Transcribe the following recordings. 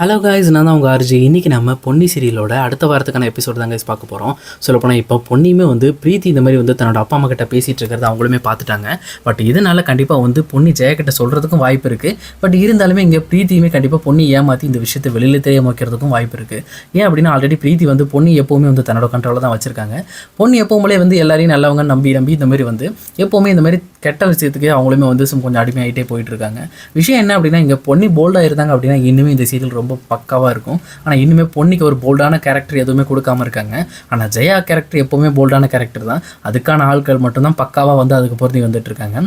Hello guys நான் தான் உங்கள் ஆர்ஜி இன்றைக்கி நம்ம பொன்னி சீரியலோட அடுத்த வாரத்துக்கான எபிசோட் தான் கைஸ் பார்க்க போகிறோம் சொல்லப்போனால் இப்போ பொன்னியுமே வந்து பிரீத்தி இந்த மாதிரி வந்து தன்னோட அப்பா அம்மா கிட்ட பேசிகிட்டு இருக்கிறத அவங்களுமே பார்த்துட்டாங்க. பட் இதனால் கண்டிப்பாக வந்து பொன்னி ஜெயக்கிட்ட சொல்கிறதுக்கும் வாய்ப்பு இருக்குது பட் இருந்தாலுமே இங்கே பிரீத்தியுமே கண்டிப்பாக பொன்னி ஏமாற்றி இந்த விஷயத்தை வெளியில் தெரிய வைக்கிறதுக்கும் வாய்ப்பு இருக்குது ஏன் அப்படின்னா ஆல்ரெடி பிரீத்தி வந்து பொன்னி எப்போவுமே வந்து தன்னோட கண்ட்ரோலில் தான் வச்சுருக்காங்க. பொன்னி எப்போவுமே வந்து எல்லாரையும் நல்லவங்க நம்பி நம்பி இந்த மாதிரி வந்து எப்போவுமே இந்த மாதிரி கெட்ட விஷயத்துக்கு அவங்களுமே வந்து கொஞ்சம் அடிமையாகிட்டே போயிட்டு இருக்காங்க. விஷயம் என்ன அப்படின்னா இங்கே பொன்னி போல்டாக இருந்தாங்க அப்படின்னா இன்னுமே இந்த சீரியல் ரொம்ப ரொம்ப பக்காவாக இருக்கும். ஆனால் இன்னுமே பொன்னிக்கு ஒரு போல்டான கேரக்டர் எதுவுமே கொடுக்காம இருக்காங்க. ஆனால் ஜெயா கேரக்டர் எப்போவுமே போல்டான கேரக்டர் தான். அதுக்கான ஆட்கள் மட்டும்தான் பக்காவாக வந்து அதுக்கு பொருந்தி வந்துட்டு இருக்காங்க.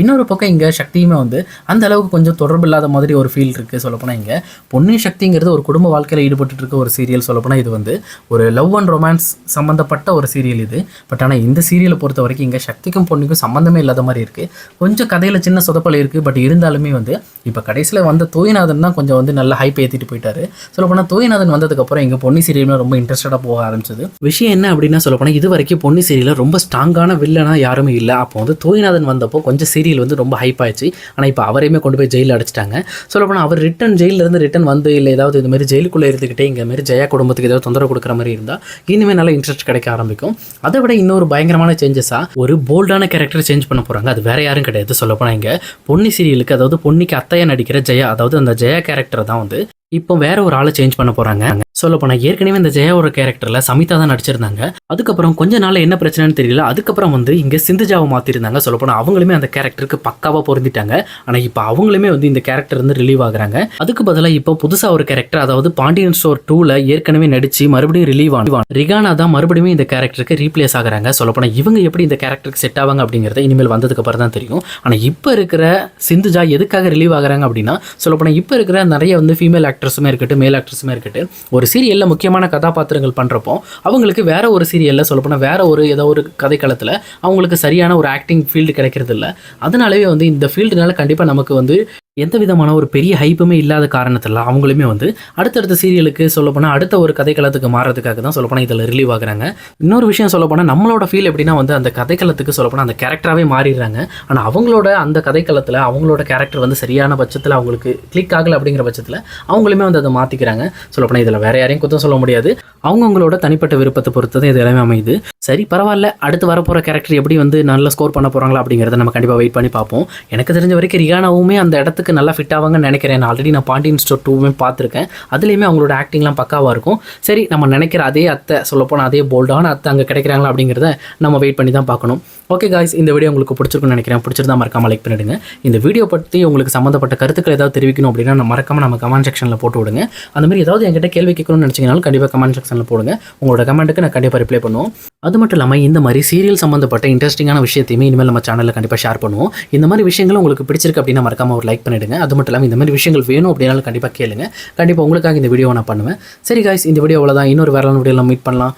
இன்னொரு பக்கம் இங்கே சக்தியுமே வந்து அந்த அளவுக்கு கொஞ்சம் தொடர்பு இல்லாத மாதிரி ஒரு ஃபீல் இருக்குது சொல்லப்போனால் இங்கே. பொன்னி சக்திங்கிறது ஒரு குடும்ப வாழ்க்கையில் ஈடுபட்டு இருக்க ஒரு சீரியல் சொல்லப்போனால் இது வந்து ஒரு லவ் அண்ட் ரொமான்ஸ் சம்மந்தப்பட்ட ஒரு சீரியல் இது. பட் ஆனால் இந்த சீரியலை பொறுத்த வரைக்கும் இங்கே சக்திக்கும் பொண்ணுக்கும் சம்மந்தமே இல்லாத மாதிரி இருக்குது கொஞ்சம் கதையில் சின்ன சொதப்பல் இருக்குது பட் இருந்தாலுமே வந்து இப்போ கடைசியில் வந்த தூயநாதன் தான் கொஞ்சம் வந்து நல்லா ஹைப் ஏற்றிட்டு போயிட்டாரு. சொல்லப்போனால் தூயநாதன் வந்ததுக்கப்புறம் எங்கள் பொன்னி சீரியலில் ரொம்ப இன்ட்ரெஸ்டடாக போக ஆரம்பிச்சது. விஷயம் என்ன அப்படின்னா சொல்லப்போனால் இது வரைக்கும் பொன்னி சீரியலில் ரொம்ப ஸ்ட்ராங்கான வில்லனா யாருமே இல்லை. அப்போ வந்து தூயநாதன் வந்தப்போ கொஞ்சம் சீரியல் வந்து ரொம்ப ஹைப் ஆயிடுச்சு. ஆனால் இப்போ அவரையுமே கொண்டு போய் ஜெயிலில் அடிச்சிட்டாங்க. சொல்லப்போனால் அவர் ரிட்டன் ஜெயிலிருந்து ரிட்டன் வந்து இல்லை ஏதாவது இந்த மாதிரி ஜெயிலுக்குள்ளே இருந்துக்கிட்டே இங்கே மாதிரி ஜெயா குடும்பத்துக்கு ஏதாவது தொந்தரவு கொடுக்குற மாதிரி இருந்தால் இனிமேல் நல்ல இன்ட்ரெஸ்ட் கிடைக்க ஆரம்பிக்கும். அதை விட இன்னொரு பயங்கரமான சேஞ்சஸாக ஒரு போல்டான கேரக்டர் சேஞ்ச் பண்ண போகிறாங்க அது வேற யாரும் கிடையாது சொல்லப்போனால் இங்கே பொன்னி சீரியலுக்கு அதாவது பொன்னிக்கு அத்தையா நடிக்கிற ஜெயா அதாவது அந்த ஜெயா கேரக்டர் தான் வந்து இப்போ வேற ஒரு ஆளை சேஞ்ச் பண்ண போறாங்க. சொல்ல போனால் ஏற்கனவே இந்த ஜெயாவோட கேரக்டரில் சமிதா தான் நடிச்சிருந்தாங்க. அதுக்கப்புறம் கொஞ்ச நாள் என்ன பிரச்சனைன்னு தெரியல. அதுக்கப்புறம் வந்து இங்கே சிந்துஜாவை மாற்றிருந்தாங்க சொல்ல அவங்களுமே அந்த கேரக்டருக்கு பக்காவாக பொருந்திட்டாங்க. ஆனால் இப்போ அவங்களுமே வந்து இந்த கேரக்டர் இருந்து ரிலீவ் ஆகுறாங்க. அதுக்கு பதிலாக இப்போ புதுசாக ஒரு கேரக்டர் அதாவது பாண்டியன் ஸ்டோர் டூவில் ஏற்கனவே நடித்து மறுபடியும் ரிலீவ் ஆன ரிகானா தான் மறுபடியும் இந்த கேரக்டருக்கு ரீப்ளேஸ் ஆகுறாங்க. சொல்ல இவங்க எப்படி இந்த கேரக்டருக்கு செட் ஆவாங்க அப்படிங்கிறத இனிமேல் வந்ததுக்கு அப்புறம் தான் தெரியும். ஆனால் இப்போ இருக்கிற சிந்துஜா எதுக்காக ரிலீவ் ஆகுறாங்க அப்படின்னா சொல்ல இப்போ இருக்கிற நிறைய வந்து ஃபீமேல் ஆக்ட்ரஸுமே இருக்கட்டும் மேல் ஆக்ட்ரஸுமே இருக்கட்டும் ஒரு சீரியலில் முக்கியமான கதாபாத்திரங்கள் பண்ணுறப்போ அவங்களுக்கு வேற ஒரு சீரியலில் சொல்லப்போனால் வேற ஒரு ஏதோ ஒரு கதைக்களத்தில் அவங்களுக்கு சரியான ஒரு ஆக்டிங் ஃபீல்டு கிடைக்கிறது இல்லை அதனாலவே வந்து இந்த ஃபீல்டுனால கண்டிப்பாக நமக்கு வந்து எந்த விதமான ஒரு பெரிய ஹைப்புமே இல்லாத காரணத்தில் அவங்களுமே வந்து அடுத்தடுத்த சீரியலுக்கு சொல்லப்போனால் அடுத்த ஒரு கதைக்களத்துக்கு மாறதுக்காக தான் சொல்லப்போனால் இதில் ரிலீவ் ஆகுறாங்க. இன்னொரு விஷயம் சொல்லப்போனால் நம்மளோட ஃபீல் எப்படின்னா வந்து அந்த கதைக்களத்துக்கு சொல்லப்போனால் அந்த கேரக்டராகவே மாறிடுறாங்க. ஆனால் அவங்களோட அந்த கதைக்களத்தில் அவங்களோட கேரக்டர் வந்து சரியான பட்சத்தில் அவங்களுக்கு கிளிக் ஆகலை அப்படிங்கிற பட்சத்தில் அவங்களுமே வந்து அதை மாற்றிக்கிறாங்க சொல்லப்போனால் இதில் வேறு யாரையும் குத்தம் சொல்ல முடியாது. அவங்கவுங்களோட தனிப்பட்ட விருப்பத்தை பொறுத்து தான் இது எல்லாமே அமையுது. சரி பரவாயில்ல. அடுத்து வரப்போகிற கேரக்டர் எப்படி வந்து நல்லா ஸ்கோர் பண்ண போகிறாங்களா அப்படிங்கிறத நம்ம கண்டிப்பாக வெயிட் பண்ணி பார்ப்போம். எனக்கு தெரிஞ்ச வரைக்கும் ரியானாவுமே அந்த இடத்துக்கு நல்லா ஃபிட் ஆவாங்கன்னு நினைக்கிறேன். ஆல்ரெடி நான் பாண்டியன் ஸ்டோர் டூவுமே பார்த்துருக்கேன். அதுலேயுமே அவங்களோட ஆக்டிங்லாம் பக்காவாக இருக்கும். சரி நம்ம நினைக்கிற அதே அத்தை சொல்லப்போனால் அதே போல்டான அத்தை அங்கே கிடைக்கிறாங்களா அப்படிங்கிறத நம்ம வெயிட் பண்ணி தான் பார்க்கணும். ஓகே காய்ஸ் இந்த வீடியோ உங்களுக்கு பிடிச்சிருக்குன்னு நினைக்கிறேன். பிடிச்சிருந்தா மறக்காமல் லைக் பண்ணிடுங்க. இந்த வீடியோ பற்றி உங்களுக்கு சம்மந்தப்பட்ட கருத்துக்கள் ஏதாவது தெரிவிக்கணும் அப்படின்னா நம்ம மறக்காம நம்ம கமெண்ட் செக்ஷனில் போட்டு விடுங்க. அந்த மாதிரி ஏதாவது என்கிட்ட கேள்வி கேட்கணும்னு நினச்சிங்கனாலும் கண்டிப்பாக கமெண்ட் செக்ஷன் செக்ஷனில் போடுங்க. உங்களோட கமெண்ட்டுக்கு நான் கண்டிப்பாக ரிப்ளை பண்ணுவோம். அது மட்டும் இல்லாமல் இந்த மாதிரி சீரியல் சம்மந்தப்பட்ட இன்ட்ரெஸ்டிங்கான விஷயத்தையுமே இனிமேல் நம்ம சேனலில் கண்டிப்பாக ஷேர் பண்ணுவோம். இந்த மாதிரி விஷயங்கள் உங்களுக்கு பிடிச்சிருக்கு அப்படின்னா மறக்காம ஒரு லைக் பண்ணிடுங்க. அது மட்டும் இல்லாமல் இந்த மாதிரி விஷயங்கள் வேணும் அப்படின்னாலும் கண்டிப்பாக கேளுங்க. கண்டிப்பாக உங்களுக்காக இந்த வீடியோ நான் பண்ணுவேன். சரி காய்ஸ் இந்த வீடியோ அவ்வளோதான் இன்னொரு வேற வீடியோவில் மீட் பண்ணலாம்.